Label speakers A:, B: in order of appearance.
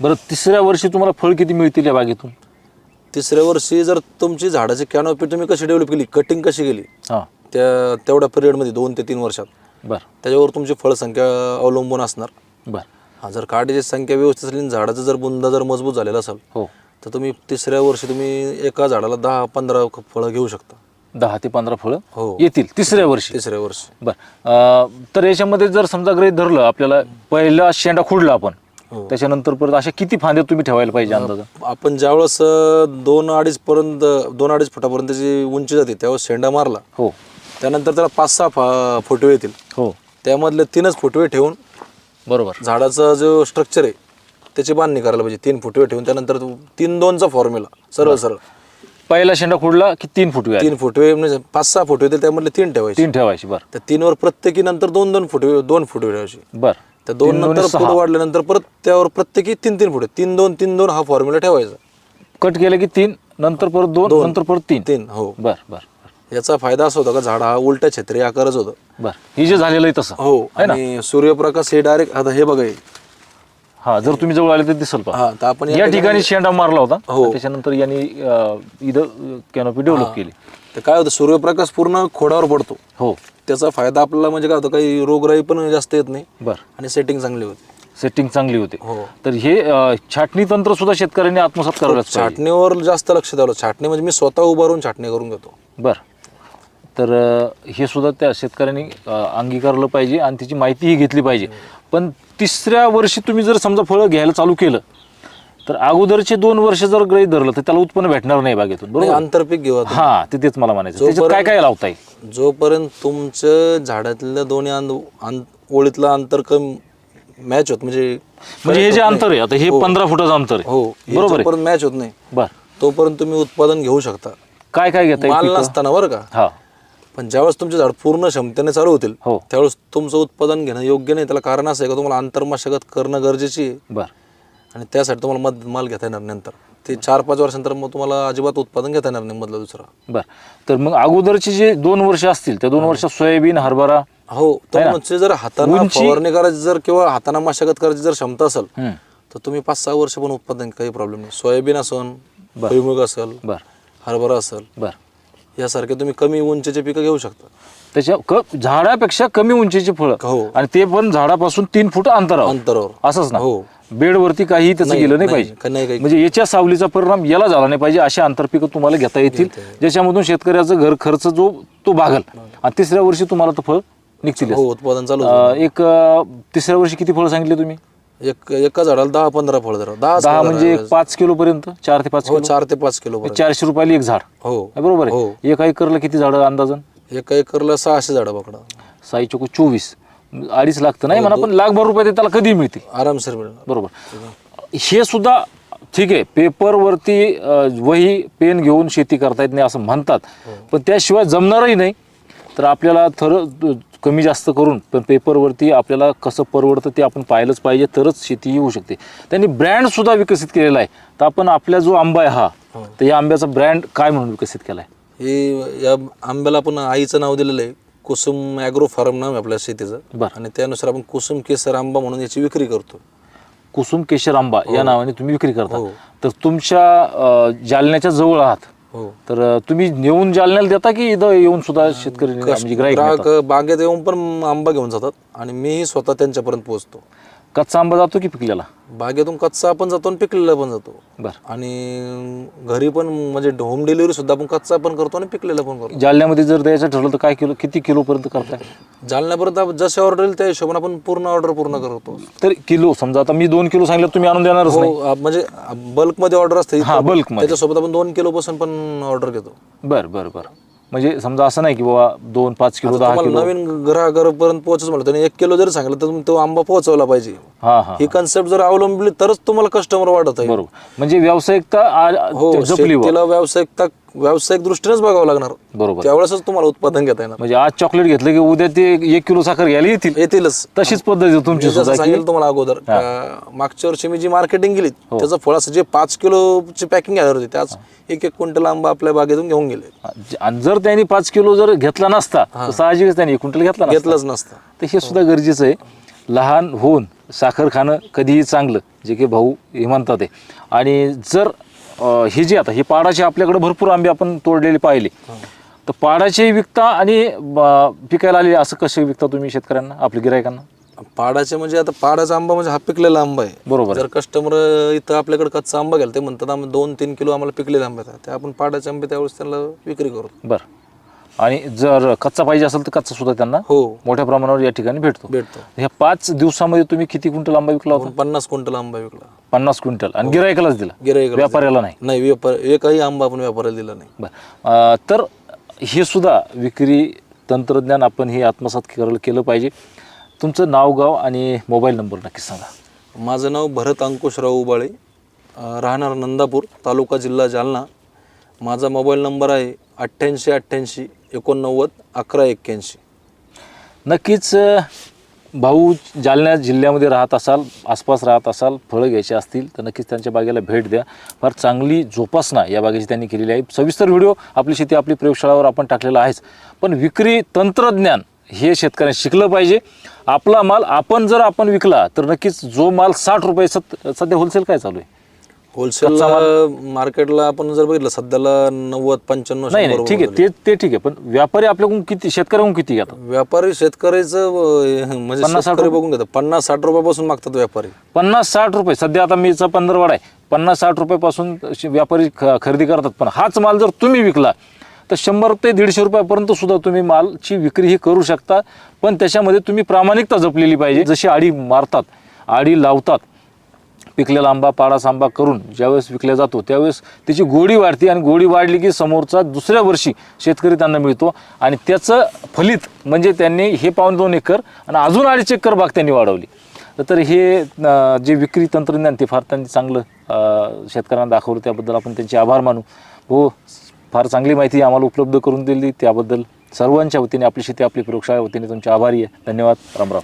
A: बरं तिसऱ्या वर्षी तुम्हाला फळ किती मिळतील या बागेतून?
B: तिसऱ्या वर्षी जर तुमची झाडाची कॅनोपी तुम्ही कशी डेव्हलप केली कटिंग कशी केली
A: हां.
B: त्या तेवढ्या पिरियडमध्ये दोन ते तीन वर्षात.
A: बरं.
B: त्याच्यावर तुमची फळसंख्या अवलंबून असणार.
A: बरं.
B: हा जर काडीची संख्या व्यवस्थित असली आणि झाडाचं जर बुंदा जर मजबूत झालेला असेल
A: हो.
B: तर तुम्ही तिसऱ्या वर्षी तुम्ही एका झाडाला दहा पंधरा फळं घेऊ शकता.
A: दहा ते पंधरा फळं
B: हो.
A: येतील तिसऱ्या वर्षी.
B: तिसऱ्या वर्षी.
A: बरं. अं, तर याच्यामध्ये जर समजा गृहित धरलं आपल्याला पहिला शेंडा खुडला आपण. त्याच्यानंतर परत अशा किती फांद्या तुम्ही ठेवायला पाहिजे अंदाज?
B: आपण ज्यावेळेस दोन अडीच पर्यंत दोन अडीच फुटापर्यंतची उंची जाते त्यावेळेस शेंडा मारला.
A: हो.
B: त्यानंतर त्याला पाच सहा फा फुटवे येतील.
A: हो.
B: त्यामधले तीनच फुटवे ठेवून
A: बरोबर.
B: झाडाचा जो स्ट्रक्चर आहे त्याची बांधणी करायला पाहिजे. तीन फुटवे ठेवून त्यानंतर तीन दोनचा फॉर्म्युला सरळ सरळ.
A: पहिला शेंडा खुडला की तीन फुटवे.
B: तीन फुटवे म्हणजे पाच सहा फुटवे त्यामधले तीन ठेवायचे.
A: तीन ठेवायची बरं.
B: त्या तीनवर प्रत्येकी नंतर दोन दोन फुटवे दोन फुटवे ठेवायचे.
A: बरं.
B: त्या दोन नंतर. फुट वाढल्यानंतर परत त्यावर प्रत्येकी तीन तीन फुटे तीन दोन तीन दोन हा फॉर्म्युला ठेवायचा.
A: कट केलं की तीन नंतर परत दोन नंतर परत तीन.
B: तीन हो.
A: बर बर
B: याचा फायदा असा होता का झाड हा उलट्या छत्री आकारच होतं.
A: बर. हे जे झालेलं आहे तसं.
B: हो आणि सूर्यप्रकाश हे डायरेक्ट आता हे बघा हे.
A: जर तुम्ही जवळ आले तर दिसल
B: हा तर आपण
A: या ठिकाणी शेंडा मारला होता.
B: हो.
A: त्याच्यानंतर यांनी इथं कॅनोपी डेव्हलप केली.
B: तर काय होतं सूर्यप्रकाश पूर्ण खोडावर पडतो.
A: हो.
B: त्याचा फायदा आपल्याला म्हणजे काय होतं काही रोगराई पण जास्त येत नाही.
A: बर.
B: आणि सेटिंग चांगली होते.
A: सेटिंग चांगली होती.
B: हो.
A: तर हे अं, छाटणी तंत्र सुद्धा शेतकऱ्यांनी आत्मसात करायलाच पाहिजे.
B: छाटणीवर जास्त लक्ष द्यावं छाटणी म्हणजे मी स्वतः उभारून छाटणी करून घेतो.
A: बर. तर अं, हे सुद्धा त्या शेतकऱ्यांनी अं, अंगीकारलं पाहिजे आणि त्याची माहितीही घेतली पाहिजे. पण तिसऱ्या वर्षी तुम्ही जर समजा फळं घ्यायला चालू केलं तर अगोदरचे दोन वर्ष जर गृहीत धरलं तर त्याला उत्पन्न भेटणार नाही बागेतून
B: नाही,
A: बरोबर?
B: आंतरपीक घेऊ आता.
A: हा ते तेच मला म्हणायचं. त्याच्यात काय काय लावता येईल
B: जोपर्यंत तुमचं झाडातल्या दोन्ही ओळीतलं अंतर कम मॅच होत म्हणजे
A: म्हणजे हे जे अंतर आहे आता हे पंधरा फुटाचं अंतर आहे.
B: हो
A: बरोबर आहे.
B: जोपर्यंत मॅच होत नाही
A: बर.
B: तोपर्यंत तुम्ही उत्पादन घेऊ शकता.
A: काय काय घेता
B: माल नसताना बरं का?
A: हा.
B: पण ज्यावेळेस तुमचे झाड पूर्ण क्षमतेने चालू होतील
A: हो.
B: त्यावेळेस तुमचं उत्पादन घेणं योग्य नाही त्याला कारण असं आहे का तुम्हाला आंतरमशागत करणं गरजेची आहे?
A: बर.
B: आणि त्यासाठी तुम्हाला मध माल घेता येणार नंतर. ते चार पाच वर्षानंतर मग तुम्हाला अजिबात उत्पादन घेता येणार नाही मधला दुसरा.
A: बर. तर मग अगोदरचे जे दोन वर्ष असतील त्या दोन वर्षात सोयाबीन हरभरा
B: हो तो म्हणजे जर हाताने फवारणी करायची जर किंवा हाताने मशागत करायची जर क्षमता असेल. तर तुम्ही पाच सहा वर्ष पण उत्पादन काही प्रॉब्लेम नाही. सोयाबीन असेल भुईमुग असेल
A: बर.
B: हरभरा असेल
A: बर.
B: यासारखे तुम्ही कमी उंचीचे पिकं घेऊ शकता.
A: त्याच्या क झाडापेक्षा कमी उंचीचे फळं.
B: हो.
A: आणि ते पण झाडापासून तीन फूट अंतरावर.
B: अंतरावर.
A: असंच ना?
B: हो.
A: बेडवरती काही त्याचं गेलं नाही पाहिजे.
B: का नाही काही
A: म्हणजे याच्या सावलीचा परिणाम याला झाला नाही पाहिजे अशा आंतरपिकं तुम्हाला घेता येतील ज्याच्यामधून शेतकऱ्याचं घर खर्च जो तो भागल. आणि तिसऱ्या वर्षी तुम्हाला तो फळ निघतील
B: हो उत्पादन चालू
A: एक अं, तिसऱ्या वर्षी किती फळ सांगितले तुम्ही?
B: एक एका झाडाला दहा पंधरा फळ धरा दहा
A: दहा म्हणजे एक पाच किलो पर्यंत चार ते पाच
B: हो
A: किलो?
B: चार ते पाच किलो पर्यंत.
A: चारशे रुपयाला एक झाड.
B: हो.
A: बरोबर
B: हो.
A: आहे एका एकरला किती झाडं अंदाजन?
B: एका एकरला सहाशे झाडं पकडा
A: साई चोको चोवीस. अडीच लागतं नाही म्हणा पण लाखभर रुपये ते त्याला कधी मिळतील?
B: आरामशीर मिळणार.
A: बरोबर. हे सुद्धा ठीक आहे पेपरवरती वही पेन घेऊन शेती करता येत नाही असं म्हणतात. पण त्याशिवाय जमणारही नाही. तर आपल्याला थर कमी जास्त करून पण पेपरवरती आपल्याला कसं परवडतं ते आपण पाहिलंच पाहिजे तरच शेती येऊ शकते. त्यांनी ब्रँड सुद्धा विकसित केलेला आहे. तर आपण आपला जो आंबा आहे हा तर या आंब्याचा ब्रँड काय म्हणून विकसित केला आहे
B: हे या आंब्याला आपण आईचं नाव दिलेलं आहे. कुसुम ॲग्रो फार्म नाव आहे आपल्या शेतीचं.
A: बरं.
B: आणि त्यानुसार आपण कुसुम केसर आंबा म्हणून याची विक्री करतो.
A: कुसुम केशर आंबा या नावाने तुम्ही विक्री करता.
B: हो.
A: तर तुमच्या अं, जालन्याच्या जवळ आहात.
B: हो.
A: तर अं, तुम्ही नेऊन जालन्याला देता की इथं येऊन सुद्धा शेतकरी म्हणजे ग्राहक
B: ग्राहक बागेत येऊन पण आंबा घेऊन जातात आणि मीही स्वतः त्यांच्यापर्यंत पोहोचतो.
A: कच्चा आंबा जातो की पिकलेला?
B: बागेतून कच्चा पण जातो आणि पिकलेला पण जातो.
A: बर.
B: आणि घरी पण म्हणजे होम डिलिव्हरी सुद्धा आपण कच्चा पण करतो आणि पिकलेला पण करतो.
A: जालन्यामध्ये जर द्यायचं ठरलं तर काय किलो किती किलो पर्यंत करताय?
B: जालन्यापर्यंत आपण जसे ऑर्डर येईल त्या हिशोबाने आपण पूर्ण ऑर्डर पूर्ण करतो.
A: तर किलो समजा आता मी दोन किलो सांगितलं तुम्ही आणून देणारच नाही.
B: हो आ- म्हणजे बल्कमध्ये ऑर्डर असते
A: हा मध्ये.
B: त्याच्यासोबत आपण दोन किलो पासून पण ऑर्डर घेतो.
A: बर बर बर. म्हणजे समजा असं नाही की बाबा दोन पाच किलो दहा
B: तुम्हाला नवीन ग्राहकापर्यंत पोहोचच म्हणलं त्याने एक किलो जरी सांगितलं तर तो आंबा पोहोचवला पाहिजे.
A: हा हा
B: ही. कन्सेप्ट जर अवलंबली तरच तुम्हाला कस्टमर वाढत आहे.
A: बरोबर. म्हणजे व्यावसायिकता आ-
B: हो
A: जपली बुवा.
B: शेतीला व्यावसायिकता व्यावसायिक दृष्टीनेच बघावं लागणार.
A: बरोबर.
B: त्यावेळेसच तुम्हाला उत्पादन घेता येणार.
A: म्हणजे आज चॉकलेट घेतलं की उद्या ते एक किलो साखर घ्यायला येतील.
B: येतीलच.
A: तशीच पद्धत तुमची सुद्धा की?
B: सांगितलं तुम्हाला अगोदर का मागच्या वर्षी मी जी मार्केटिंग केली
A: हो.
B: त्याचं फळ असं जे पाच किलोची पॅकिंग घ्यायला होती त्याच एक एक क्विंटल आंबा आपल्या बागेतून घेऊन गेले.
A: आणि जर त्यांनी पाच किलो जर घेतला नसता तर साहजिकच त्यांनी एक क्विंटल घेतला नसता.
B: घेतलंच नसतं.
A: तर हे सुद्धा गरजेचं आहे. लहान होऊन साखर खाणं कधीही चांगलं जे की भाऊ हे म्हणतात आहे. आणि जर अं, हे जे आता हे पाडाचे आपल्याकडे भरपूर आंबे आपण तोडलेले पाहिले. तर पाडाचे विकता आणि पिकायला आले असं कसे विकता तुम्ही शेतकऱ्यांना आपल्या गिरायकांना?
B: पाडाचे म्हणजे आता पाडाचा आंबा म्हणजे हा पिकलेला आंबा आहे.
A: बरोबर.
B: जर कस्टमर इथं आपल्याकडे कच्चा आंबा घ्याल ते म्हणतात आम्ही दोन तीन किलो आम्हाला पिकलेले आंबे आहेत. ते आपण पाडाचे आंबे त्यावेळेस त्यांना विक्री करतो.
A: बरं. आणि जर कच्चा पाहिजे असेल तर कच्चा सुद्धा त्यांना
B: हो.
A: मोठ्या प्रमाणावर या ठिकाणी भेटतो.
B: भेटतो.
A: ह्या पाच दिवसामध्ये तुम्ही किती क्विंटल आंबा विकला होता?
B: पन्नास क्विंटल आंबा विकला.
A: पन्नास क्विंटल आणि गिरायकालाच दिला?
B: गिराईक
A: व्यापाऱ्याला नाही?
B: नाही व्यापार एकही आंबा आपण व्यापाऱ्याला दिला नाही.
A: बरं. तर हे सुद्धा विक्री तंत्रज्ञान आपण हे आत्मसात केलं केलं पाहिजे. तुमचं नाव गाव आणि मोबाईल नंबर नक्की सांगा.
B: माझं नाव भरत अंकुशराव उबाळे. राहणार नंदापूर तालुका जिल्हा जालना. माझा मोबाईल नंबर आहे अठ्ठ्याऐंशी अठ्ठ्याऐंशी एकोणनव्वद अकरा एक्क्याऐंशी.
A: नक्कीच भाऊ जालना जिल्ह्यामध्ये राहत असाल आसपास राहत असाल फळं घ्यायची असतील तर नक्कीच त्यांच्या बागेला भेट द्या. फार चांगली जोपासना या बागेची त्यांनी केलेली आहे. सविस्तर व्हिडिओ आपली शेती आपली प्रयोगशाळावर आपण टाकलेला आहेच. पण विक्री तंत्रज्ञान हे शेतकऱ्यांनी शिकलं पाहिजे. आपला माल आपण जर आपण विकला तर नक्कीच जो माल साठ रुपये सत सध्या होलसेल काय चालू आहे?
B: होलसेल मार्केटला आपण जर बघितलं सध्याला नव्वद पंच्याण्णव
A: नाही नाही ठीक आहे ते ते ठीक आहे पण व्यापारी आपल्याकडून किती शेतकऱ्याकडून किती घेतात?
B: व्यापारी शेतकऱ्याचं अं, म्हणजे
A: पन्नास साठ
B: शेतकरी बघून घेतात. पन्नास साठ रुपयापासून मागतात व्यापारी.
A: पन्नास साठ रुपये सध्या आता मीचा पंधरवाडा आहे. पन्नास साठ रुपयापासून श- व्यापारी ख- खरेदी करतात. पण हाच माल जर तुम्ही विकला तर शंभर ते दीडशे रुपयापर्यंत सुद्धा तुम्ही मालची विक्री ही करू शकता. पण त्याच्यामध्ये तुम्ही प्रामाणिकता जपलेली पाहिजे. जशी आडी मारतात आडी लावतात पिकलेला आंबा पाडा आंबा करून ज्यावेळेस विकला जातो त्यावेळेस त्याची गोडी वाढते आणि गोडी वाढली की समोरचा दुसऱ्या वर्षी शेतकरी त्यांना मिळतो. आणि त्याचं फलित म्हणजे त्यांनी हे पाऊन दोन एकर आणि अजून अडीच एकर बाग त्यांनी वाढवली. तर हे जे विक्री तंत्रज्ञान ते फार त्यांनी चांगलं शेतकऱ्यांना दाखवलं. त्याबद्दल आपण त्यांचे आभार मानू. हो फार चांगली माहिती आम्हाला उपलब्ध करून दिली. त्याबद्दल सर्वांच्या वतीने आपली शेती आपली प्रयोगशाळा वतीने तुमचे आभारी आहे. धन्यवाद. रामराम